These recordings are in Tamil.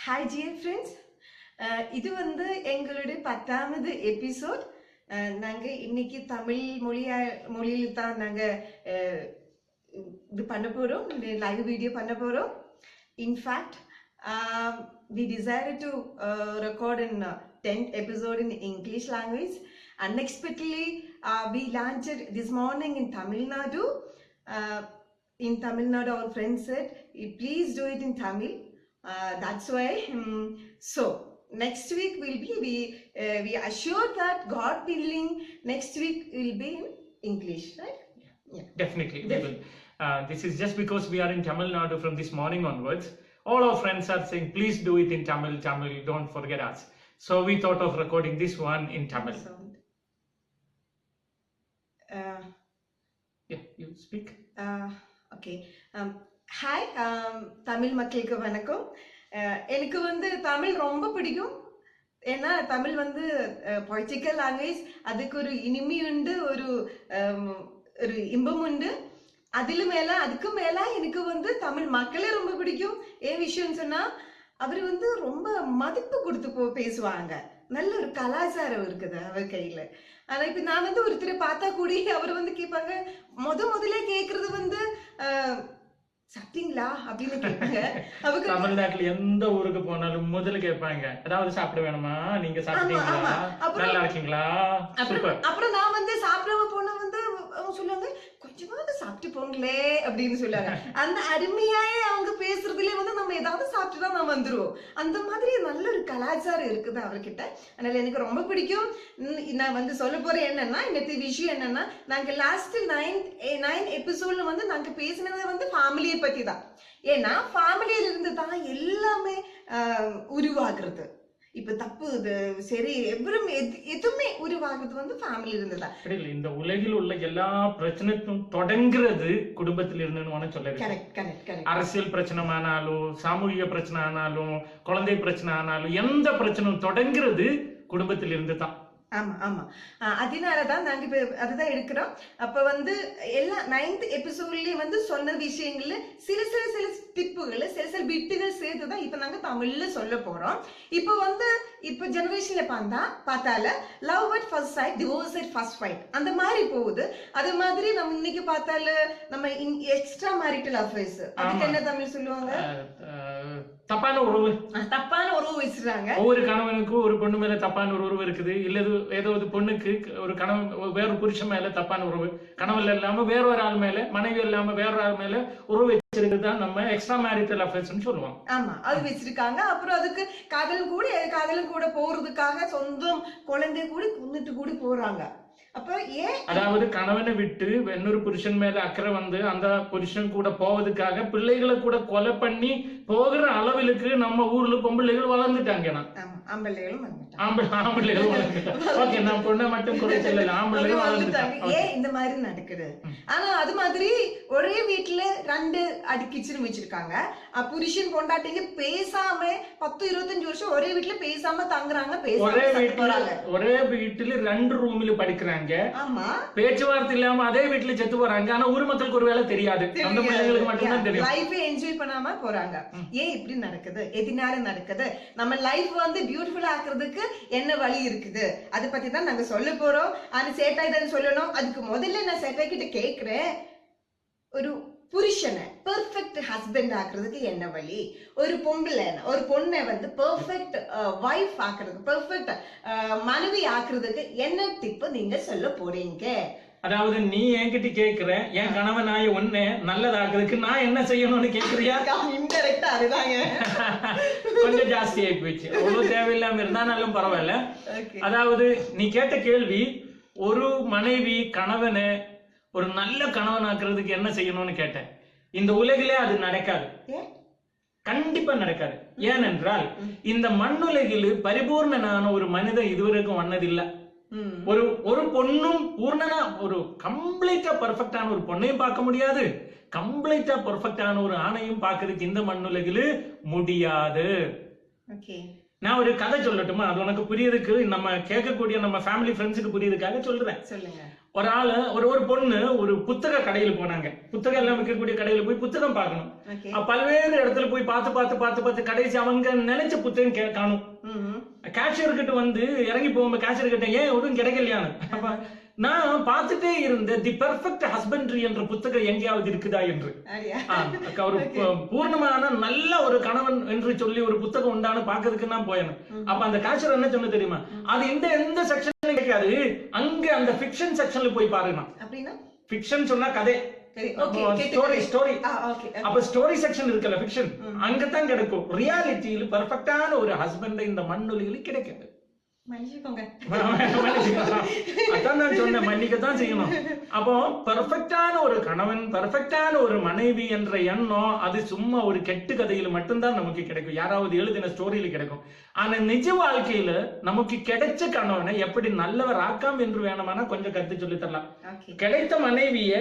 ஹாய் ஜியர் ஃப்ரெண்ட்ஸ் இது வந்து எங்களுடைய பத்தாவது எபிசோட் நாங்கள் இன்னைக்கு தமிழ் மொழியா மொழியில் தான் நாங்கள் இது பண்ண போகிறோம் லைவ் வீடியோ பண்ண போகிறோம் in fact we desire to record in tenth episode in English language unexpectedly we launched this morning in Tamil Nadu in Tamil Nadu our friends said please do it in Tamil said, please do it in Tamil. Uh, that's why. um, so, next week will be, we, uh, we assure that God willing, next week will be in English, right? Yeah. Definitely, will. Uh, this is just because we are in Tamil Nadu from this morning onwards. All our friends are saying, please do it in Tamil, Tamil, don't forget us. So we thought of recording this one in Tamil. Uh, Yeah, you speak. Okay hi um, Tamil மக்களுக்கு வணக்கம். எனக்கு வந்து தமிழ் ரொம்ப பிடிக்கும். ஏன்னா தமிழ் வந்து பொலிட்டிக்கல் லாங்குவேஜ் அதுக்கு ஒரு இனிமை உண்டு ஒரு ஒரு இன்பம் உண்டு. அதில் மேலே அதுக்கு மேலே எனக்கு வந்து தமிழ் மக்களே ரொம்ப பிடிக்கும். ஏன் விஷயம்னு சொன்னால் அவர் வந்து ரொம்ப மதிப்பு கொடுத்து போ பேசுவாங்க. நல்ல ஒரு கலாச்சாரம் இருக்குது அவர் கையில். ஆனால் இப்போ நான் வந்து ஒருத்தரை பார்த்தா கூடி அவர் வந்து கேட்பாங்க. முத முதல்ல கேட்குறது வந்து சாப்பிட்டீங்களா அப்படின்னு கேட்பாங்க. அவங்க தமிழ்நாட்டுல எந்த ஊருக்கு போனாலும் முதல்ல கேட்பாங்க. ஏதாவது சாப்பிட வேணுமா? நீங்க சாப்பிட்டீங்களா? நல்லா இருக்கீங்களா? அப்புறம் நான் வந்து சாப்பிடாம போனா வந்து அவங்க சொல்லுவாங்க கொஞ்சமாவது சாப்பிட்டு போங்களே அப்படின்னு சொல்லுவாங்க. அந்த அருமையாய அவங்க பேசுறதுலயே வந்து நம்ம ஏதாவது சாப்பிட்டு தான் நான் வந்துருவோம். அந்த மாதிரி நல்ல ஒரு கலாச்சாரம் இருக்குது அவர்கிட்ட அதனால எனக்கு ரொம்ப பிடிக்கும். நான் வந்து சொல்ல போற என்னன்னா இன்னத்து விஷயம் என்னன்னா நாங்க லாஸ்ட் நைன் நைன் எபிசோட்ல வந்து நாங்க பேசினது வந்து ஃபேமிலியை பத்தி தான் ஏன்னா ஃபேமிலியில இருந்து தான் எல்லாமே உருவாகிறது. இப்ப தப்பு இது சரி எவரும் எது- எதுவுமே உருவாகுறது வந்து ஃபேமிலி இருந்து தான் அப்படி இல்லை இந்த உலகில் உள்ள எல்லா பிரச்சனைக்கும் தொடங்குறது குடும்பத்தில் இருந்துன்னு சொல்ல கரெக்ட் கரெக்ட் கரெக்ட் அரசியல் பிரச்சனை ஆனாலும் சாமூகிக பிரச்சனை ஆனாலும் குழந்தை பிரச்சனை ஆனாலும் எந்த பிரச்சனையும் தொடங்குறது குடும்பத்தில் இருந்து தான் ஆமா ஆமா ஆஹ் அதனாலதான் நாங்க இப்ப அதுதான் எடுக்கிறோம் அப்ப வந்து எல்லா நைன்த் எபிசோட்லேயும் வந்து சொன்ன விஷயங்கள்ல சில சில சில டிப்புகள் சில சில பிட்டுகள் சேர்த்து தான் இப்ப நாங்க தமிழ்ல சொல்ல போறோம் இப்ப வந்து இப்ப ஜெனரேஷன்ல பார்த்தா பார்த்தால love at first sight divorce at first fight அந்த மாதிரி போகுது. அது மாதிரி நம்ம இன்னைக்கு பார்த்தால நம்ம எக்ஸ்ட்ரா மேரிட்டல் அஃபேர்ஸ் அதுக்கு. என்ன தமிழ் சொல்லுவாங்க? தப்பான உறவு. தப்பான உறவு வச்சிருக்காங்க. ஒவ்வொரு கணவனுக்கும் ஒரு பொண்ணு மேல தப்பான ஒரு உறவு இருக்குது. இல்லது ஏதோ ஒரு பொண்ணுக்கு ஒரு கணவன் வேற புருஷன் மேல தப்பான உறவு. கணவன் இல்லாம வேற ஒரு ஆள் மேல மனைவி இல்லாம வேற ஒரு ஆள் மேல உறவு வச்சிருக்கிறது நம்ம எக்ஸ்ட்ரா மேரிட்டல் அஃபேர்ஸ்னு சொல்லுவோம் ஆமா அது வச்சிருக்காங்க. அப்புறம் அதுக்கு காதலும் கூட காதலும் கூட போறதுக்காக சொந்தம் குழந்தை கூட கொண்டுட்டு கூட போறாங்க. அப்ப ஏன் அதாவது கணவனை விட்டு இன்னொரு புருஷன் மேல அக்கறை வந்து அந்த புருஷன் கூட போவதுக்காக பிள்ளைகளை கூட கொலை பண்ணி போகிற அளவிலுக்கு நம்ம ஊர்ல பொம்பளைகள் வளர்ந்துட்டாங்க. நான் பொண்ணை மட்டும் குறை சொல்லல ஏன் இந்த மாதிரி நடக்குது? ஆனா அது மாதிரி ஒரே வீட்டுல ரெண்டு அடி கிச்சன் வச்சிருக்காங்க. புருஷன் பொண்டாட்டிங்க பேசாம பத்து இருபத்தஞ்சு வருஷம் ஒரே வீட்டுல பேசாம தங்குறாங்க ஒரே பேசாம வீட்டுல ஒரே வீட்டுல ரெண்டு ரூம்ல படிக்கிறாங்க. ஆமா. பேச்சுவார்த்தை இல்லாம அதே வீட்டுல செத்து போறாங்க. ஆனா ஊர் மக்களுக்கு ஒரு வேலை தெரியாது. அந்த பிள்ளைங்களுக்கு மட்டும்தான் தெரியும். லைஃப் என்ஜாய் பண்ணாம போறாங்க. ஏன் இப்படி நடக்குது? எதனால நடக்குது? நம்ம லைஃப் வந்து பியூட்டிஃபுல் ஆக்குறதுக்கு என்ன வழி இருக்குது? அதை பத்தி தான் நாங்க சொல்ல போறோம். ஆனா சேட்டாய் தான் சொல்லணும். அதுக்கு முதல்ல நான் சேட்டாய் கிட்ட கேக்குறேன். ஒரு புருஷனை பெர்ஃபெக்ட் ஹஸ்பண்ட் ஆக்குறதுக்கு என்ன வழி? ஒரு பொம்பளை ஒரு பொண்ணை வந்து பெர்ஃபெக்ட் வைஃப் ஆக்குறதுக்கு பெர்ஃபெக்ட் மனைவி ஆக்குறதுக்கு என்ன டிப்பு நீங்க சொல்ல போறீங்க? அதாவது நீ என்கிட்ட கேக்குற என் கணவன் நாய ஒண்ணு நல்லதாக்குறதுக்கு நான் என்ன செய்யணும்னு கேக்குறியா? இன்டெரக்டா அதுதாங்க. கொஞ்சம் ஜாஸ்தி ஆகி போயிடுச்சு அவ்வளவு தேவையில்லாம இருந்தாலும் பரவாயில்ல. அதாவது நீ கேட்ட கேள்வி ஒரு மனைவி கணவனை ஒரு நல்ல கணவன் ஆக்குறதுக்கு என்ன செய்யணும்னு கேட்டேன். இந்த உலகிலே அது நடக்காது. கண்டிப்பா நடக்காது. ஏனென்றால் இந்த மண்ணுலகில் பரிபூர்ணனான ஒரு மனிதன் இதுவரைக்கும் வந்ததில்லை. ஒரு ஒரு பொண்ணும் பூர்ணனா ஒரு கம்ப்ளீட்டா பர்ஃபெக்டான ஒரு பொண்ணையும் பார்க்க முடியாது. கம்ப்ளீட்டா பர்ஃபெக்டான ஒரு ஆணையும் பார்க்கறதுக்கு இந்த மண்ணுலகில் முடியாது. நான் ஒரு கதை சொல்லட்டுமா? அது உனக்கு புரியறதுக்கு நம்ம கேட்கக்கூடிய நம்ம ஃபேமிலி ஃப்ரெண்ட்ஸுக்கு புரியறதுக்காக சொல்றேன். சொல்லுங்க. ஒரு ஆளு ஒரு ஒரு பொண்ணு ஒரு புத்தக கடையில் போனாங்க. புத்தகம் எல்லாம் விற்கக்கூடிய கடையில போய் புத்தகம் பார்க்கணும். பல்வேறு இடத்துல போய் பார்த்து பார்த்து பார்த்து பார்த்து கடைசி அவங்க நினைச்ச புத்தகம் காணும். கேஷியர் கிட்ட வந்து இறங்கி போகும்போது கேஷியர் கிட்ட ஏன் ஒன்றும் கிடைக்கலையான்னு? நான் பார்த்துட்டே இருந்த தி பெர்ஃபெக்ட் ஹஸ்பண்ட்ரி என்ற புத்தகம் எங்கேயாவது இருக்குதா என்று. ஒரு பூர்ணமான நல்ல ஒரு கணவன் என்று சொல்லி ஒரு புத்தகம் உண்டான்னு பாக்கிறதுக்கு நான் போயேன். அப்ப அந்த கேஷியர் என்ன சொன்ன தெரியுமா? அது இந்த எந்த செக்ஷன்ல கிடைக்காது அங்க அந்த ஃபிக்ஷன் செக்ஷன்ல போய் பாருங்க ஃபிக்ஷன் சொன்னா கதை. ஸ்டோரி ஸ்டோரி அப்ப ஸ்டோரி செக்ஷன் இருக்குல்ல ஃபிக்ஷன் அங்கதான் கிடைக்கும். ரியாலிட்டியில பெர்ஃபெக்டான ஒரு ஹஸ்பண்ட் இந்த மண்ணொலிகள் கிடைக்காது. அதான் நான் சொன்னேன் மன்னிக்கத்தான் செய்யணும் அப்போ பெர்ஃபெக்டான ஒரு கணவன் பெர்ஃபெக்டான ஒரு மனைவி என்ற எண்ணம் அது சும்மா ஒரு கெட்டு கதையில மட்டும்தான் நமக்கு கிடைக்கும் யாராவது எழுதின ஸ்டோரியில கிடைக்கும் ஆனா நிஜ வாழ்க்கையில நமக்கு கிடைச்ச கணவனை எப்படி நல்லவர் ஆக்காம் என்று வேணுமானா கொஞ்சம் கருத்து சொல்லி தரலாம் கிடைத்த மனைவிய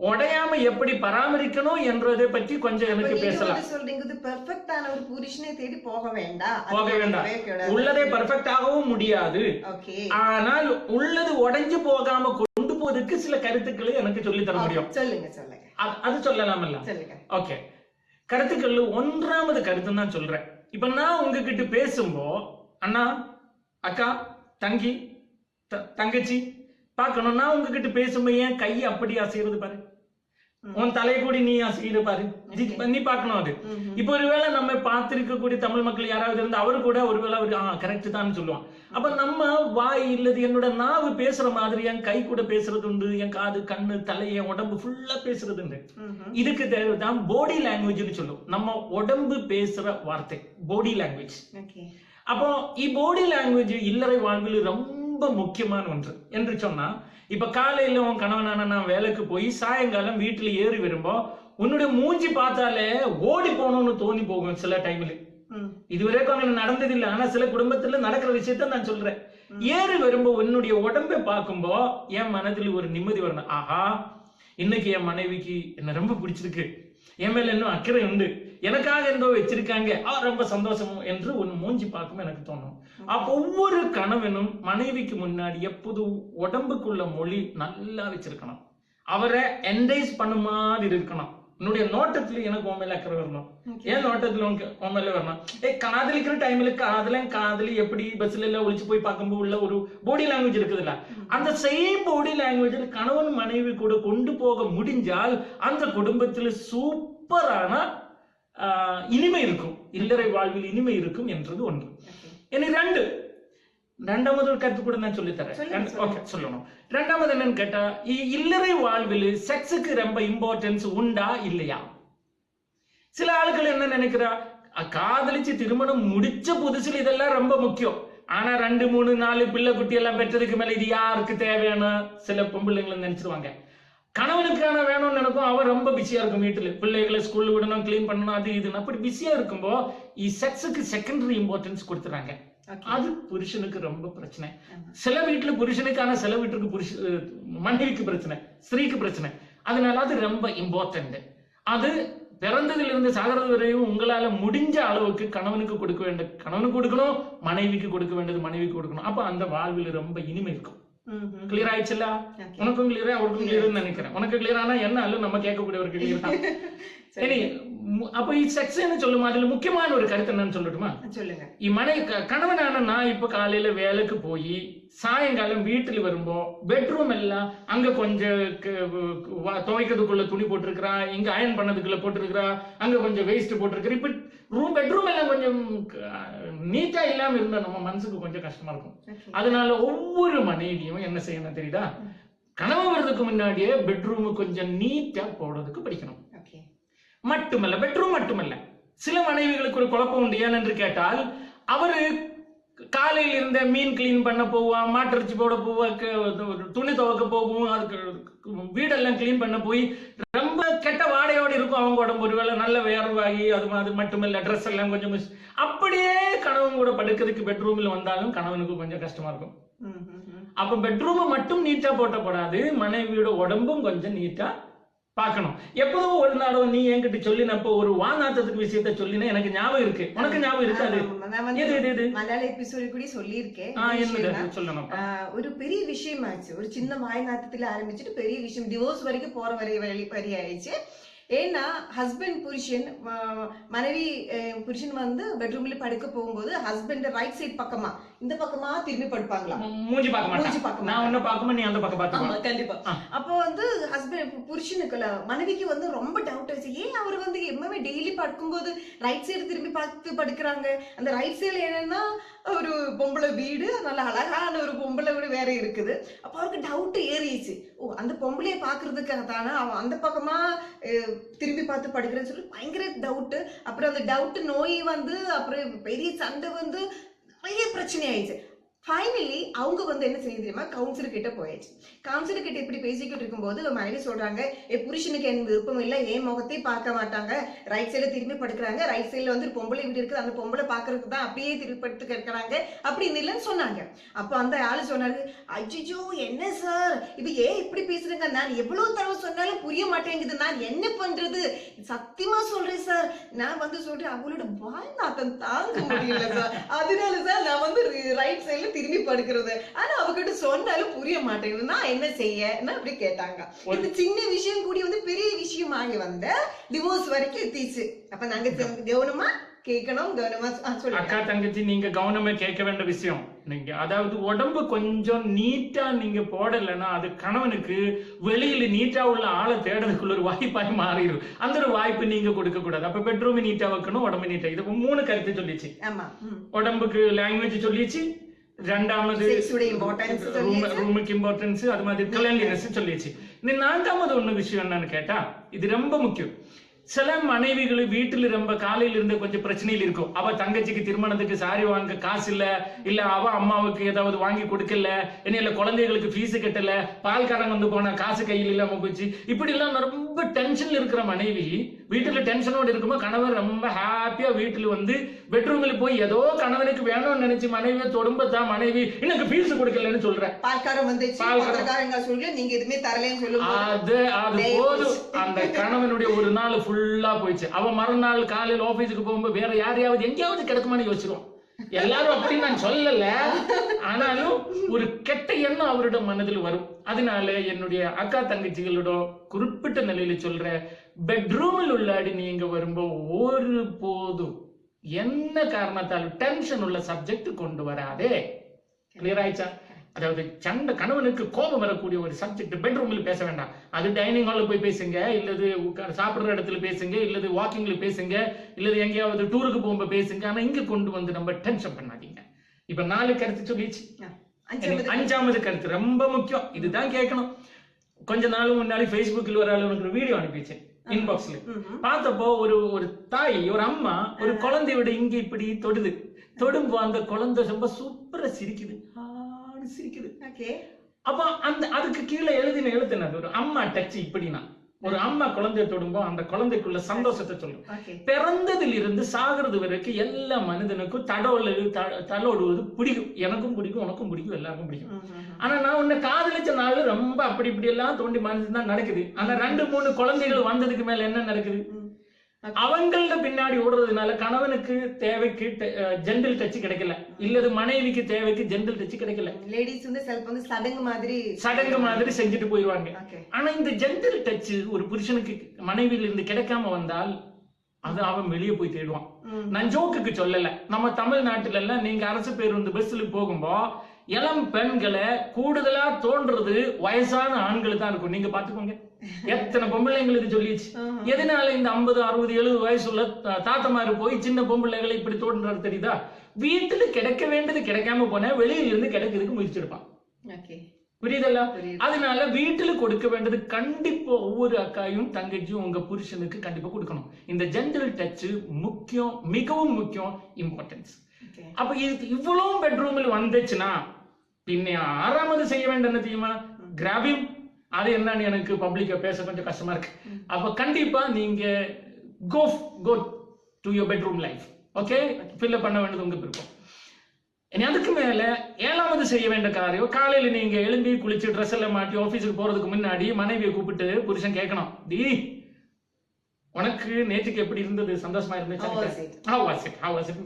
உடையாம எப்படி பராமரிக்கணும் என்றதை பற்றி கொஞ்சம் எனக்கு பேசலாம். சொல்றீங்க இது பெர்ஃபெக்ட்டான ஒரு புருஷனை தேடி போக வேண்டாம் போக வேண்டாம். உள்ளதே பர்ஃபெக்டாகவும் முடியாது. ஆனால் உள்ளது உடைஞ்சு போகாம கொண்டு போவதற்கு சில கருத்துக்களை எனக்கு சொல்லி தர முடியும். சொல்லுங்க சொல்லுங்க. அது- சொல்லலாமல்ல? சொல்லுங்க. ஓகே. கருத்துக்கள் ஒன்றாவது கருத்து தான் சொல்றேன். இப்ப நான் உங்ககிட்ட பேசும்போ அண்ணா அக்கா தங்கி தங்கச்சி பார்க்கணும்னா உங்ககிட்ட பேசும்போது ஏன் கை அப்படி அசைறது பாரு. உன் தலை கூடி நீ அசைறது பாரு. நீ பார்க்கணும் அது. இப்போ ஒருவேளை நம்ம பார்த்திருக்கக்கூடிய தமிழ் மக்கள் யாராவது இருந்தா அவரு கூட ஒருவேளை அவரு ஆ கரெக்ட் தான் சொல்லுவான். அப்ப நம்ம வாய் இல்லது என்னோட நாவு பேசுற மாதிரி என் கை கூட பேசுறது உண்டு என் காது கண்ணு தலை என் உடம்பு ஃபுல்லா பேசுறது உண்டு. இதுக்கு தேவைதான் பாடி லாங்குவேஜ்னு சொல்லுவோம். நம்ம உடம்பு பேசுற வார்த்தை பாடி லாங்குவேஜ் அப்போ இ பாடி லாங்குவேஜ் இல்லறை வாழ்வில் ரொம்ப முக்கியமான ஒன்று. என்று சொன்னா இப்ப காலையில உன் கணவனான நான் வேலைக்கு போய் சாயங்காலம் வீட்டுல ஏறி வரும்போ உன்னுடைய மூஞ்சி பார்த்தாலே ஓடி போகணும்னு தோணி போகும் சில டைம்ல இதுவரைக்கும் அங்க நடந்ததில்லை. ஆனா சில குடும்பத்துல நடக்கிற விஷயத்த நான் சொல்றேன். ஏறி வரும்போ உன்னுடைய உடம்பை பார்க்கும்போ என் மனதில் ஒரு நிம்மதி வரணும். ஆஹா இன்னைக்கு என் மனைவிக்கு என்ன ரொம்ப பிடிச்சிருக்கு. என் மேல இன்னும் அக்கறை உண்டு. எனக்காக எந்தோ வச்சிருக்காங்க. ஆ ரொம்ப சந்தோஷம் என்று ஒன்னு மூஞ்சி பார்க்கும் எனக்கு தோணும். அப்ப ஒவ்வொரு கணவனும் மனைவிக்கு முன்னாடி எப்போதும் உடம்புக்குள்ள மொழி நல்லா வச்சிருக்கணும். அவரை என்டேஜ் பண்ண மாதிரி இருக்கணும். உன்னுடைய நோட்டத்துல எனக்கு உன் மேல அக்கறை வரணும். ஏன் நோட்டத்துல உனக்கு உன் மேல வரணும்? ஏ காதலிக்கிற டைம்ல காதலன் காதலி எப்படி பஸ்ல எல்லாம் ஒளிச்சு போய் பார்க்கும்போது உள்ள ஒரு பாடி லாங்குவேஜ் இருக்குதுல்ல? அந்த சேம் பாடி லாங்குவேஜ்ல கணவன் மனைவி கூட கொண்டு போக முடிஞ்சால் அந்த குடும்பத்துல சூப்பரான இனிமை இருக்கும். இல்லறை வாழ்வில் இனிமை இருக்கும் என்றது ஒன்று. இனி ரெண்டு. ரெண்டாவது ஒரு கருத்து கூட நான் சொல்லி சொல்லுங்க, தரேன் சொல்லுங்க. ஓகே சொல்லணும். ரெண்டாவது என்னன்னு கேட்டா இல்லறை வாழ்வில் செக்ஸுக்கு ரொம்ப இம்பார்ட்டன்ஸ் உண்டா இல்லையா? சில ஆளுகள் என்ன நினைக்கிறா காதலிச்சு திருமணம் முடிச்ச புதுசுல இதெல்லாம் ரொம்ப முக்கியம். ஆனா ரெண்டு மூணு நாலு பிள்ளை குட்டி எல்லாம் பெற்றதுக்கு மேல இது யாருக்கு தேவையான சில பொம்பளைங்களை நினைச்சிருவாங்க. கணவனுக்கான வேணும்னு நினைக்கும் அவன் ரொம்ப பிஸியா இருக்கும் வீட்டுல. பிள்ளைகளை ஸ்கூல்ல விடணும் க்ளீன் பண்ணணும் அது இதுன்னு. அப்படி பிஸியா இருக்கும்போ செக்ஸுக்கு செகண்டரி இம்பார்ட்டன்ஸ் கொடுத்துறாங்க. அது புருஷனுக்கு ரொம்ப பிரச்சனை. சில வீட்டுல புருஷனுக்கான சில வீட்டுக்கு புருஷ மனைவிக்கு பிரச்சனை ஸ்திரீக்கு பிரச்சனை. அதனால அது ரொம்ப இம்பார்ட்டன்ட் அது பிறந்ததிலிருந்து இருந்து சாகிறது வரையும் உங்களால முடிஞ்ச அளவுக்கு கணவனுக்கு கொடுக்க வேண்டிய கணவனுக்கு கொடுக்கணும் மனைவிக்கு கொடுக்க வேண்டியது மனைவிக்கு கொடுக்கணும். அப்ப அந்த வாழ்வில் ரொம்ப இனிமை இருக்கும். கிளியர் ஆயிடுச்சுல்ல? உனக்கும் கிளியரா அவருக்கும் கிளியர்னு நினைக்கிறேன். உனக்கு கிளியர் ஆனா என்ன அல்ல நம்ம கேட்கக்கூடியவருக்கு கிளியர் தான். சரி. அப்ப செக்ஸ்ன்னு சொல்லும்? அதுல முக்கியமான ஒரு கருத்து என்னன்னு சொல்லட்டுமா? சொல்லுங்க. மனை கணவனான நான் இப்ப காலையில வேலைக்கு போய் சாயங்காலம் வீட்டுல வரும்போ பெட்ரூம் எல்லாம் அங்க கொஞ்சம் துவைக்கிறதுக்குள்ள துணி போட்டிருக்கிறா இங்க அயன் பண்ணதுக்குள்ள போட்டிருக்கிறா அங்க கொஞ்சம் வேஸ்ட் போட்டிருக்கிறா. இப்ப ரூம் பெட்ரூம் எல்லாம் கொஞ்சம் நீட்டா இல்லாம இருந்தா நம்ம மனசுக்கு கொஞ்சம் கஷ்டமா இருக்கும். அதனால ஒவ்வொரு மனைவியும் என்ன செய்யணும் தெரியுதா? கணவன் வர்றதுக்கு முன்னாடியே பெட்ரூம் கொஞ்சம் நீட்டா போடுறதுக்கு படிக்கணும். மட்டுமல்ல பெட்ரூம் மட்டுமல்ல. சில மனைவிகளுக்கு ஒரு குழப்பம் உண்டு. ஏனென்று கேட்டால் அவரு காலையில் இருந்த மீன் கிளீன் பண்ண போவா மாட்டிறைச்சி போட போவா துணி துவைக்க போகும் அதுக்கு வீடெல்லாம் கிளீன் பண்ண போய் ரொம்ப கெட்ட வாடையோடு இருக்கும் அவங்க உடம்பு. ஒருவேளை நல்ல வேர்வாகி அது அது மட்டுமல்ல ட்ரெஸ் எல்லாம் கொஞ்சம் அப்படியே கணவன் கூட படுக்கிறதுக்கு பெட்ரூமில் வந்தாலும் கணவனுக்கு கொஞ்சம் கஷ்டமா இருக்கும். அப்ப பெட்ரூமை மட்டும் நீட்டா போட்டப்படாது மனைவியோட உடம்பும் கொஞ்சம் நீட்டா பார்க்கணும். எப்போதும் ஒரு நாளும் நீ என்கிட்ட சொல்லினப்போ ஒரு வாநாத்தத்துக்கு விஷயத்த சொல்லினா எனக்கு ஞாபகம் இருக்கு. உனக்கு ஞாபகம் இருக்காது நான் வந்து எது எது மலையாள எபிசோடு கூட சொல்லியிருக்கேன். சொல்லணும் ஒரு பெரிய விஷயம் ஆச்சு. ஒரு சின்ன வாய்நாத்தத்துல ஆரம்பிச்சுட்டு பெரிய விஷயம். டிவோர்ஸ் வரைக்கும் போற வரை வழி வரி ஆயிடுச்சு. ஏன்னா ஹஸ்பண்ட் புருஷன் மனைவி புருஷன் வந்து பெட்ரூம்ல படுக்க போகும்போது ஹஸ்பண்ட் ரைட் சைடு பக்கமா இந்த பக்கமா திரும்பி படுப்பாங்களா? மூஞ்சி பார்க்க மூஞ்சி பார்க்க நான் ஒன்னும் பார்க்கும்போது நீ அந்த பக்கம் ஆமா பார்த்துக்கோ கண்டிப்பா. அப்போ வந்து ஹஸ்பண்ட் புருஷனுக்குல மனைவிக்கு வந்து ரொம்ப டவுட் ஆச்சு ஏன் அவர் வந்து எப்பவுமே டெய்லி படுக்கும்போது ரைட் சைடு திரும்பி பார்த்து படுக்கிறாங்க? அந்த ரைட் சைடுல என்னன்னா ஒரு பொம்பளை வீடு நல்ல அழகான ஒரு பொம்பளை வீடு வேற இருக்குது. அப்போ அவருக்கு டவுட் ஏறிச்சு ஓ அந்த பொம்பளைய பாக்குறதுக்காக தானே அவன் அந்த பக்கமா திரும்பி பார்த்து படுக்கிறேன்னு சொல்லி பயங்கர டவுட் அப்புறம் அந்த டவுட் நோய் வந்து அப்புறம் பெரிய சண்டை வந்து நிறைய பிரச்சனை ஆயிடுச்சு ஃபைனலி அவங்க வந்து என்ன செய்ய தெரியுமா? கவுன்சிலர் கிட்ட போயாச்சு. கவுன்சிலர் கிட்ட இப்படி பேசிக்கிட்டு இருக்கும்போது மனைவி சொல்றாங்க என் புருஷனுக்கு என் விருப்பம் இல்லை என் முகத்தையும் பார்க்க மாட்டாங்க? ரைட் சைடுல திரும்பி படுக்கிறாங்க. ரைட் சைடுல வந்து ஒரு பொம்பளை வீடு இருக்குது. அந்த பொம்பளை பாக்குறதுக்கு தான் அப்படியே திருப்பி படுத்து கிடக்குறாங்க. அப்படின்னு இல்லைன்னு சொன்னாங்க. அப்போ அந்த ஆளு சொன்னாரு அஜிஜோ என்ன சார் இப்போ ஏன் இப்படி பேசுறீங்க? நான் எவ்வளவு தடவை சொன்னாலும் புரிய மாட்டேங்குது. நான் என்ன பண்றது? சத்தியமா சொல்றேன் சார் நான் வந்து சொல்றேன் அவளோட வாய் நாத்தம் தாங்க முடியல சார் அதனால சார் நான் வந்து ரைட் சைடுல திரும்பி படுக்கிறது. ஆனா அவகிட்ட சொன்னாலும் புரிய மாட்டேங்குது. நான் என்ன செய்யன்னு அப்படி கேட்டாங்க. இந்த சின்ன விஷயம் கூடி வந்து பெரிய விஷயமாகி வந்த டிவோர்ஸ் வரைக்கும் எத்திச்சு. அப்ப நாங்க கவனமா கேட்கணும் கவனமா ஆ, சொல்லுங்க. அக்கா தங்கச்சி நீங்க கவனமா கேட்க வேண்டிய விஷயம். நீங்க அதாவது உடம்பு கொஞ்சம் நீட்டா நீங்க போடலைன்னா அது கணவனுக்கு வெளியில நீட்டா உள்ள ஆளை தேடுறதுக்குள்ள ஒரு வாய்ப்பாய் மாறிடும் அந்த ஒரு வாய்ப்பு நீங்க கொடுக்க கூடாது அப்ப பெட்ரூம் நீட்டா வைக்கணும் உடம்பு நீட்டா இது மூணு கருத்து சொல்லிச்சு. உடம்புக்கு லாங்குவேஜ் சொல்லிச்சு. சொல்லியாச்சு. ரூமுக்கு இம்பார்ட்டன்ஸ் அது மாதிரி கிளன்லினஸ் சொல்லிச்சு இந்த நான்காமது ஒண்ணு விஷயம் என்னன்னு கேட்டா இது ரொம்ப முக்கியம் சில மனைவிகள் வீட்டுல ரொம்ப காலையில இருந்து கொஞ்சம் பிரச்சனையில் இருக்கும் அவ தங்கச்சிக்கு திருமணத்துக்கு சாரி வாங்க காசு இல்ல இல்ல அவ அம்மாவுக்கு ஏதாவது வாங்கி கொடுக்கல என்ன இல்ல குழந்தைகளுக்கு ஃபீஸ் கட்டல பால்காரன் வந்து போனா காசு கையில் இல்லாம போச்சு இப்படி எல்லாம் ரொம்ப டென்ஷன்ல இருக்கிற மனைவி வீட்டுல டென்ஷனோட இருக்கும்போது கணவர் ரொம்ப ஹாப்பியா வீட்டுல வந்து பெட்ரூம்ல போய் ஏதோ கணவனுக்கு வேணும்னு நினைச்சு மனைவியை தொடும்பத்தான் மனைவி எனக்கு ஃபீஸ் கொடுக்கலன்னு சொல்ற. பால்காரம் வந்துச்சு பால்காரம். பத்திரக்காரங்க சொல்லி நீங்க எதுவுமே தரலன்னு சொல்லும் அது அது போதும். அந்த கணவனுடைய ஒரு நாள் ஃபுல்லா போயிடுச்சு. அவன் மறுநாள் காலையில ஆபீஸுக்கு போகும்போது வேற யாரையாவது எங்கேயாவது கிடக்குமான்னு யோசிச்சிருவான். எல்லாரும் அப்படின்னு நான் சொல்லல. ஆனாலும் ஒரு கெட்ட எண்ணம் அவரோட மனதில் வரும். அதனால என்னுடைய அக்கா தங்கச்சிகளோட குறிப்பிட்ட நிலையில சொல்ற பெட்ரூமில் உள்ளாடி நீங்க வரும்போது ஒரு போதும். என்ன காரணத்தாலும் டென்ஷன் உள்ள சப்ஜெக்ட் கொண்டு வராதே. கிளியர் ஆயிடுச்சா? அதாவது சண்டை கணவனுக்கு கோபம் வரக்கூடிய ஒரு சப்ஜெக்ட் பெட்ரூம்ல பேச வேண்டாம். அது டைனிங் ஹால்ல போய் பேசுங்க இல்லது சாப்பிடுற இடத்துல பேசுங்க இல்லது வாக்கிங்ல பேசுங்க இல்லது எங்கேயாவது டூருக்கு போகும்போது பேசுங்க. ஆனா இங்க கொண்டு வந்து நம்ம டென்ஷன் பண்ணாதீங்க. இப்ப நாலு கருத்து சொல்லிச்சு. அஞ்சாவது அஞ்சாவது கருத்து ரொம்ப முக்கியம். இதுதான் கேட்கணும். கொஞ்ச நாள் முன்னாடி Facebookல ஒரு ஆள் ஒரு வீடியோ அனுப்பிச்சேன் இன்பாக்ஸ்ல. பார்த்தப்போ ஒரு ஒரு தாய் ஒரு அம்மா ஒரு குழந்தையோட இங்க இப்படி தொடுது. தொடும்போ அந்த குழந்தை ரொம்ப சூப்பரா சிரிக்குது. சிரிக்குது. அப்ப அந்த அதுக்கு கீழே எழுதின எழுத்துனது ஒரு அம்மா டச் இப்படின்னா. ஒரு அம்மா குழந்தைய தொடும்போ அந்த குழந்தைக்குள்ள சந்தோஷத்தை சொல்லும். பிறந்ததில் இருந்து சாகிறது வரைக்கும் எல்லா மனிதனுக்கும் தடோல த- தலோடுவது பிடிக்கும். எனக்கும் பிடிக்கும் உனக்கும் பிடிக்கும் எல்லாருக்கும் பிடிக்கும். ஆனா நான் உன்னை காதலிச்ச நாள் ரொம்ப அப்படி இப்படி எல்லாம் தோண்டி மனசு தான் நடக்குது. ஆனா ரெண்டு மூணு குழந்தைகள் வந்ததுக்கு மேல என்ன நடக்குது. அவங்கள பின்னாடி ஓடுறதுனால கணவனுக்கு தேவைக்கு ஜென்டல் டச் கிடைக்கல. இல்லது மனைவிக்கு தேவைக்கு ஜென்டல் டச் கிடைக்கல. லேடிஸ் வந்து சில வந்து சடங்கு மாதிரி சடங்கு மாதிரி செஞ்சுட்டு போயிடுவாங்க. ஆனா இந்த ஜென்டல் டச் ஒரு புருஷனுக்கு மனைவியில இருந்து கிடைக்காம வந்தால் அது அவன் வெளியே போய் தேடுவான். நான் ஜோக்குக்கு சொல்லல. நம்ம தமிழ்நாட்டுல எல்லாம் நீங்க அரசு பேருந்து பஸ்ல போகும்போ இளம் பெண்களை கூடுதலா தோன்றது வயசான ஆண்கள் தான் இருக்கும் நீங்க பாத்துக்கோங்க எத்தனை பொம்பளைங்களுக்கு சொல்லிச்சு. எதனால இந்த ஐம்பது அறுபது எழுபது வயசுள்ள தா- தாத்தமாரு போய் சின்ன பொம்பளைகளை இப்படி தோன்றது தெரியுதா வீட்டுல கிடைக்க வேண்டியது கிடைக்காம போனா வெளியில இருந்து கிடைக்கிறதுக்கு முயற்சி எடுப்பான் Okay. புரியுதல்ல புரியுது. அதனால வீட்டுல கொடுக்க வேண்டியது கண்டிப்பா ஒவ்வொரு அக்காயும் தங்கச்சியும் உங்க புருஷனுக்கு கண்டிப்பா கொடுக்கணும் இந்த ஜென்டல் டச் முக்கியம் மிகவும் முக்கியம் இம்பார்ட்டன்ஸ். அப்ப இது இவ்வளவு பெட்ரூமில் வந்துச்சுன்னா பின்ன ஆறாவது செய்ய வேண்டும் என்ன தெரியுமா? கிராபிங் அது என்னன்னு எனக்கு பப்ளிக்க பேச கொஞ்சம் கஷ்டமா இருக்கு. அப்ப கண்டிப்பா நீங்க go go to your bedroom life okay fill up பண்ண வேண்டியது உங்க விருப்பம். இனி அதுக்கு மேல ஏழாவது செய்ய வேண்டிய காரியம் காலையில நீங்க எழும்பி குளிச்சு ட்ரெஸ் எல்லாம் மாட்டி ஆபீஸுக்கு போறதுக்கு முன்னாடி மனைவியை கூப்பிட்டு புருஷன் கேட்கணும். டி உனக்கு நேற்றுக்கு எப்படி இருந்தது? சந்தோஷமா இருந்துச்சு?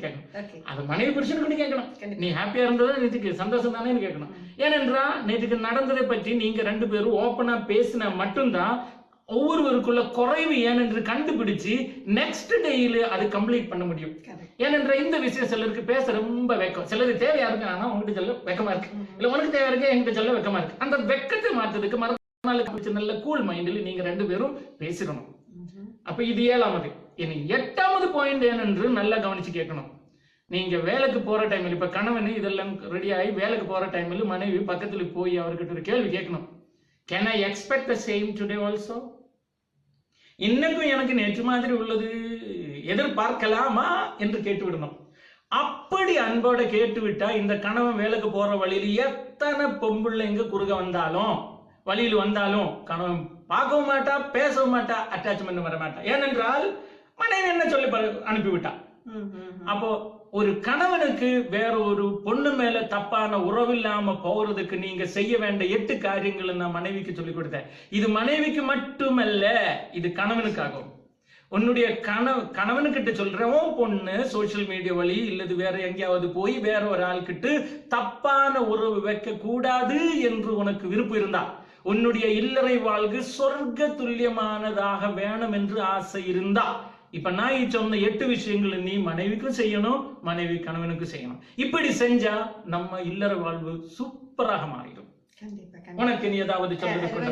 கேட்கணும். அது மனைவி புருஷனுக்கு கேட்கணும். நீ ஹாப்பியா இருந்ததா? நேற்றுக்கு சந்தோஷம் தானே கேட்கணும். ஏனென்றா நேற்றுக்கு நடந்ததை பற்றி நீங்க ரெண்டு பேரும் ஓப்பனா பேசினா மட்டும்தான் ஒவ்வொருவருக்குள்ள குறைவு ஏனென்று கண்டுபிடிச்சு நெக்ஸ்ட் டேயில அது கம்ப்ளீட் பண்ண முடியும். ஏனென்ற இந்த விஷயம் சிலருக்கு பேச ரொம்ப வெக்கம். சிலருக்கு தேவையா இருக்கு? ஆனா உங்ககிட்ட சொல்ல வெக்கமா இருக்கு. இல்ல உனக்கு தேவை இருக்கு? என்கிட்ட சொல்ல வெக்கமா இருக்கு. அந்த வெக்கத்தை மாத்துறதுக்கு மறுநாளுக்கு நல்ல கூல் மைண்டில் நீங்க ரெண்டு பேரும் பேசிடணும். அப்ப இது ஏழாமது இனி எட்டாவது பாயிண்ட் ஏனென்று நல்லா கவனிச்சு கேட்கணும். நீங்க வேலைக்கு போற டைமில் இப்ப கணவன் இதெல்லாம் ரெடி ஆகி வேலைக்கு போற டைமில் மனைவி பக்கத்துல போய் அவர்கிட்ட ஒரு கேள்வி கேட்கணும். Can I expect the same today also இன்னைக்கும் எனக்கு நேற்று மாதிரி உள்ளது. எதிர்பார்க்கலாமா என்று கேட்டு விடணும் அப்படி அன்போட கேட்டு விட்டா இந்த கணவன் வேலைக்கு போற வழியில் எத்தனை பொம்புள்ளைங்க குறுக வந்தாலும் வழியில் வந்தாலும் கணவன் பார்க்கவும் மாட்டா பேசவும் மாட்டா அட்டாச்மெண்ட் வர மாட்டா. ஏனென்றால் மனைவி என்ன சொல்லி அனுப்பிவிட்டா. அப்போ ஒரு கணவனுக்கு வேற ஒரு பொண்ணு மேல தப்பான உறவில்லாம போறதுக்கு நீங்க செய்ய வேண்டிய எட்டு காரியங்களை நான் மனைவிக்கு சொல்லி கொடுத்தேன். இது மனைவிக்கு மட்டுமல்ல இது கணவனுக்காகும் உன்னுடைய கணவ கணவனுக்கிட்ட சொல்றேன் உன் பொண்ணு சோஷியல் மீடியா வழி இல்லது வேற எங்கேயாவது போய் வேற ஒரு ஆள்கிட்ட தப்பான உறவு வைக்க கூடாது என்று உனக்கு விருப்பம் இருந்தா. உன்னுடைய இல்லறை வாழ்வு சொர்க்க துல்லியமானதாக வேணும் என்று ஆசை இருந்தா இப்ப நான் சொன்ன எட்டு விஷயங்களை நீ மனைவிக்கும் செய்யணும் மனைவி கணவனுக்கும் செய்யணும். இப்படி செஞ்சா நம்ம இல்லற வாழ்வு சூப்பராக மாறிடும். ഉണക്ക് നീ ഏതാവത് ചൊല്ലിട്ടുണ്ട്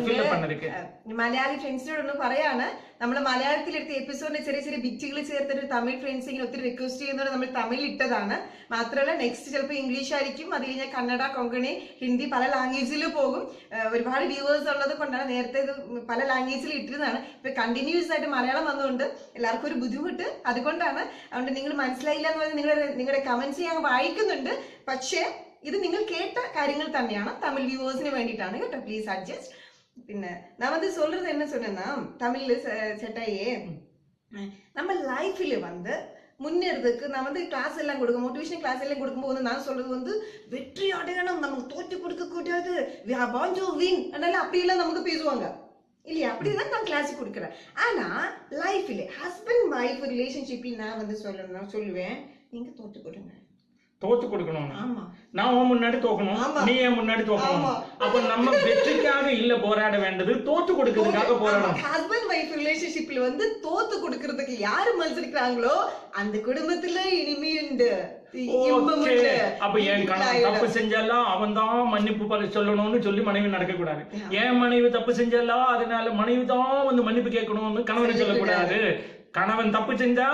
മലയാളി ഫ്രണ്ട്സിനോടൊന്ന് പറയാണ്. നമ്മൾ മലയാളത്തിൽ എടുത്ത എപ്പിസോഡിന് ചെറിയ ചെറിയ ബിറ്റുകൾ ചേർത്തിട്ട് തമിഴ് ഫ്രണ്ട്സ് ഇങ്ങനെ ഒത്തിരി റിക്വസ്റ്റ് ചെയ്യുന്നത് നമ്മൾ തമിഴ് ഇട്ടതാണ്. മാത്രമല്ല നെക്സ്റ്റ് ചിലപ്പോൾ ഇംഗ്ലീഷ് ആയിരിക്കും. അത് കഴിഞ്ഞാൽ കന്നഡ കൊങ്കണി ഹിന്ദി പല ലാംഗ്വേജിൽ പോകും. ഒരുപാട് വ്യൂവേഴ്സ് ഉള്ളത് കൊണ്ടാണ് നേരത്തെ ഇത് പല ലാംഗ്വേജിൽ ഇട്ടിരുന്നതാണ്. ഇപ്പൊ കണ്ടിന്യൂസ് ആയിട്ട് മലയാളം വന്നുകൊണ്ട് എല്ലാവർക്കും ഒരു ബുദ്ധിമുട്ട്. അതുകൊണ്ടാണ്. അതുകൊണ്ട് നിങ്ങൾ മനസ്സിലായില്ല എന്ന് പറഞ്ഞാൽ നിങ്ങളുടെ നിങ്ങളുടെ കമന്റ്സ് ഞാൻ വായിക്കുന്നുണ്ട്. പക്ഷേ ഇത് നിങ്ങൾ കേട്ട കാര്യങ്ങൾ തന്നെയാണ് തമിഴ് വ്യൂവേഴ്സിന് വേണ്ടിയിട്ടാണ് കേട്ടോ ப்ளீஸ் அட்ஜஸ்ட் பின்ன நான் வந்து சொல்றது என்ன சொன்னேன்னா தமிழ்ல செட்டாயே நம்ம லைஃப்ல வந்து முன்னேறதுக்கு நான் வந்து கிளாஸ் எல்லாம் கொடுக்க மோட்டிவேஷன் கிளாஸ் எல்லாம் கொடுக்கும்போது நான் சொல்றது வந்து வெற்றி அடையணும் நமக்கு தோற்று கொடுக்க கூடாது பாஞ்சோ வின் அதனால அப்படியெல்லாம் நமக்கு பேசுவாங்க இல்லையா அப்படிதான் நான் கிளாஸ் கொடுக்குறேன் ஆனா லைஃப்ல ஹஸ்பண்ட் ஒய்ஃப் ரிலேஷன்ஷிப்ல நான் வந்து சொல்லணும் சொல்லுவேன் நீங்க தோற்று கொடுங்க தோத்து கொடுக்கணும் நான் உன் முன்னாடி தோக்கணும். நீ என் முன்னாடி தோக்கணும். அப்ப நம்ம வெற்றிக்காக இல்ல போராட வேண்டியது தோத்து கொடுக்கறதுக்காக போராடணும். ஹஸ்பண்ட் ஒய்ஃப் ரிலேஷன்ஷிப்ல வந்து தோத்து கொடுக்கறதுக்கு யாரு மனுஷிக்கிறாங்களோ அந்த குடும்பத்துல இனிமே உண்டு. அப்ப என் கணவன் தப்பு செஞ்சாலும் அவன் தான் மன்னிப்பு பல சொல்லணும்னு சொல்லி மனைவி நடக்க கூடாது என் மனைவி தப்பு செஞ்சாலும் அதனால மனைவி தான் வந்து மன்னிப்பு கேட்கணும்னு கணவன் சொல்லக்கூடாது. கணவன் தப்பு செஞ்சா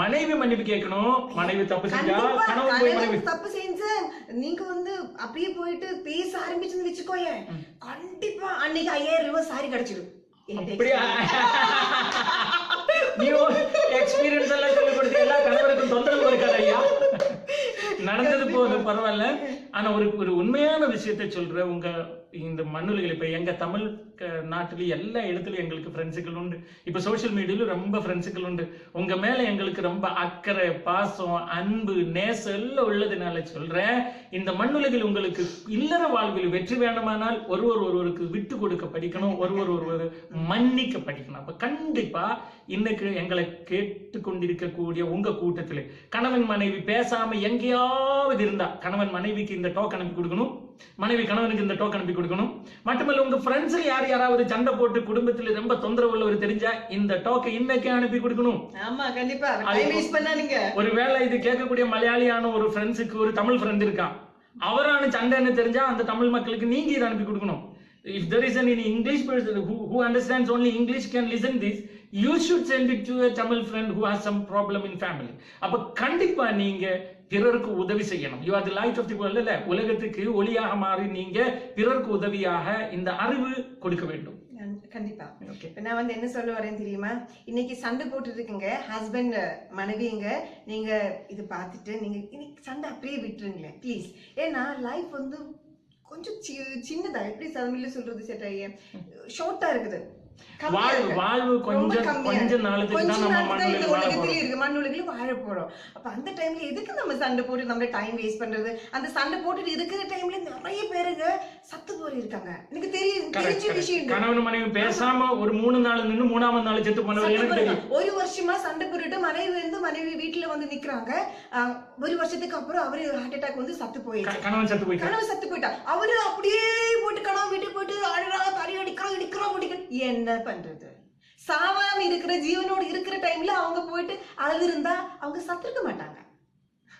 மனைவி மன்னிப்பு கேட்கணும். மனைவி தப்பு செஞ்சா கணவன் போய் மனைவி தப்பு செஞ்ச நீங்க வந்து அப்படியே போயிட்டு பேச ஆரம்பிச்சுன்னு வச்சுக்கோயே கண்டிப்பா அன்னைக்கு ஐயாயிரம் ரூபாய் சாரி கிடைச்சிடும். அப்படியா? நீ எக்ஸ்பீரியன்ஸ் எல்லாம் சொல்லி கொடுத்து எல்லா கணவருக்கும் தொந்தரவு இருக்காது ஐயா. நடந்தது போது பரவாயில்ல. ஆனா ஒரு ஒரு உண்மையான விஷயத்தை சொல்ற உங்க இந்த மண்ணுலிகள் இப்ப எங்க தமிழ் க- எல்லா இடத்துலையும் எங்களுக்கு ஃப்ரெண்ட்ஸுகள் உண்டு. இப்போ சோஷியல் மீடியால ரொம்ப ஃப்ரெண்ட்ஸுகள் உண்டு. உங்கள் மேலே எங்களுக்கு ரொம்ப அக்கறை பாசம் அன்பு நேசம் எல்லாம் உள்ளதுனால சொல்கிறேன் இந்த மண்ணுலகில் உங்களுக்கு இல்லற வாழ்வில் வெற்றி வேண்டுமானால் ஒருவர் ஒருவருக்கு விட்டு கொடுக்க படிக்கணும் ஒருவர் ஒருவர் மன்னிக்க படிக்கணும். அப்போ கண்டிப்பாக இன்னைக்கு எங்களை கேட்டு கொண்டிருக்கக்கூடிய உங்கள் கூட்டத்தில் கணவன் மனைவி பேசாமல் எங்கேயாவது இருந்தால் கணவன் மனைவிக்கு இந்த டோக் அனுப்பி கொடுக்கணும். மனைவி கணவனுக்கு இந்த டோக் அனுப்பி கொடுக்கணும். மட்டுமல்ல உங்கள் ஃப்ரெண்ட்ஸில் யார் யாராவது சண்டை போட்டு குடும்பத்துல ரொம்ப தொந்தரவு உள்ளவர் தெரிஞ்சா இந்த டோக்கை இன்னைக்கே அனுப்பி கொடுக்கணும். ஆமா கண்டிப்பா. வேஸ்ட் பண்ணாதீங்க. ஒருவேளை இது கேட்கக்கூடிய மலையாளியான ஒரு ஃப்ரெண்ட்ஸுக்கு ஒரு தமிழ் ஃப்ரெண்ட் இருக்கான். அவரான சண்டைன்னு தெரிஞ்சா அந்த தமிழ் மக்களுக்கு நீங்க இதை அனுப்பி கொடுக்கணும். If there is an in english person who, who understands only english can listen this you should send it to a tamil friend who has some problem in family. அப்ப கண்டிப்பா நீங்க பிறருக்கு உதவி செய்யணும். You are the light of the world இல்ல? உலகத்துக்கு ஒளியாக மாறி நீங்க பிறருக்கு உதவியாக இந்த அறிவு கொடுக்க வேண்டும். கண்டிப்பா. ஓகே இப்ப நான் வந்து என்ன சொல்ல வரேன் தெரியுமா? இன்னைக்கு சண்டை போட்டுட்டு இருக்கீங்க ஹஸ்பண்ட் மனைவிங்க நீங்க இது பார்த்துட்டு நீங்க இன்னைக்கு சண்டை அப்படியே விட்டுருங்களேன் ப்ளீஸ் ஏன்னா லைஃப் வந்து கொஞ்சம் சின்னதா எப்படி தமிழ்ல சொல்றது சேட்டாயே ஷார்ட்டா இருக்குது. வாழ்வு. வாழ்வு கொஞ்சம் கொஞ்ச. நாளுக்கு தான் நம்ம நாள் தான் இந்த மண்ணுல வாழ போறோம் அப்ப அந்த டைம்ல எதுக்கு நம்ம சண்டை போட்டு நம்ம டைம் வேஸ்ட் பண்றது அந்த சண்டை போட்டுட்டு இருக்கிற டைம்ல நிறைய பேருங்க சத்து போய் இருக்காங்க எனக்கு தெரியும் தெரிஞ்ச. விஷயம். கணவன் மனைவி பேசாம ஒரு மூணு நாள் நின்னு மூணாவது நாள் செத்து போனவர் எனக்கு. தெரியும் ஒரு வருஷமா சண்டை போட்டுட்டு மனைவி வந்து மனைவி வீட்டுல வந்து நிக்கிறாங்க ஒரு வருஷத்துக்கு அப்புறம் அவரு ஹார்ட் அட்டாக் வந்து சத்து போயிடுச்சு க- கணவன் செத்து போயிட்டார் கனவு சத்து போயிட்டா அவரு அப்படியே போட்டு கனவு வீட்டுக்கு போயிட்டு அழுறா தடி அடிக்கிறோம் இடிக்கிறோம் முடிக்கிறோம் என்ன பண்றது சாவாம இருக்கிற ஜீவனோடு இருக்கிற டைம்ல அவங்க போயிட்டு அழுதுருந்தா அவங்க சத்திருக்க மாட்டாங்க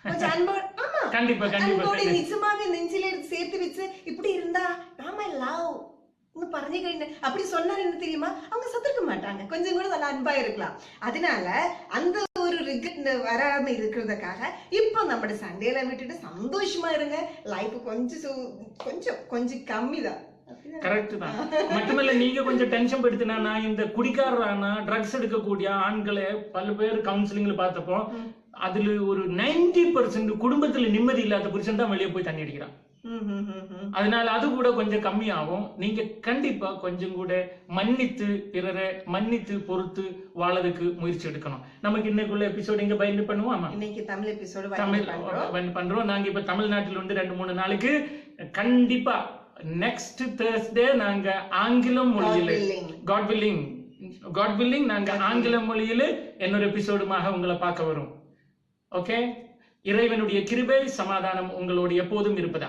கொஞ்சம் அன்போ ஆமா கண்டிப்பா கண்டிப்பா அன்போடு கண்டிப்பா. நிஜமாவே நெஞ்சில சேர்த்து வச்சு இப்படி இருந்தா நாம லவ் പറഞ്ഞു കഴിഞ്ഞ அப்படி சொன்னா என்ன தெரியுமா அவங்க சத்திருக்க மாட்டாங்க கொஞ்சம் கூட நல்லா அன்பா இருக்கலாம் அதனால அந்த ஒரு ரிகட் வராம இருக்கிறதுக்காக இப்போ நம்ம சண்டையில விட்டுட்டு சந்தோஷமா இருங்க லைஃப் கொஞ்சம் சு- கொஞ்சம் கொஞ்சம் கம்மி தான் கரெக்ட் தான். மட்டுமல்ல நீங்க கொஞ்சம் டென்ஷன் படுத்தினா நான் இந்த குடிக்காரரான ட்ரக்ஸ் எடுக்கக்கூடிய ஆண்களை பல பேர் கவுன்சிலிங்ல பார்த்தப்போ. அதுல ஒரு 90% பர்சன்ட் குடும்பத்துல நிம்மதி இல்லாத புருஷன் தான் வெளியே போய் தண்ணி அடிக்கிறான். அதனால அது கூட கொஞ்சம் கம்மியாகும். நீங்க கண்டிப்பா கொஞ்சம் கூட மன்னித்து பிறரை மன்னித்து பொறுத்து வாழறதுக்கு முயற்சி எடுக்கணும். நமக்கு இன்னைக்குள்ள எபிசோட் இங்க பயந்து பண்ணுவோமா? இன்னைக்கு தமிழ் எபிசோடு தமிழ் பண்றோம். நாங்க இப்ப தமிழ்நாட்டில் வந்து ரெண்டு மூணு நாளைக்கு கண்டிப்பா நெக்ஸ்ட் தேர்ஸ்டே நாங்க ஆங்கிலம் மொழியில காட் வில்லிங் காட் வில்லிங் நாங்க ஆங்கில மொழியில இன்னொரு எபிசோடுமாக உங்களை பார்க்க வரும். ஓகே இறைவனுடைய கிருபை சமாதானம் உங்களோடு எப்போதும் இருப்பதா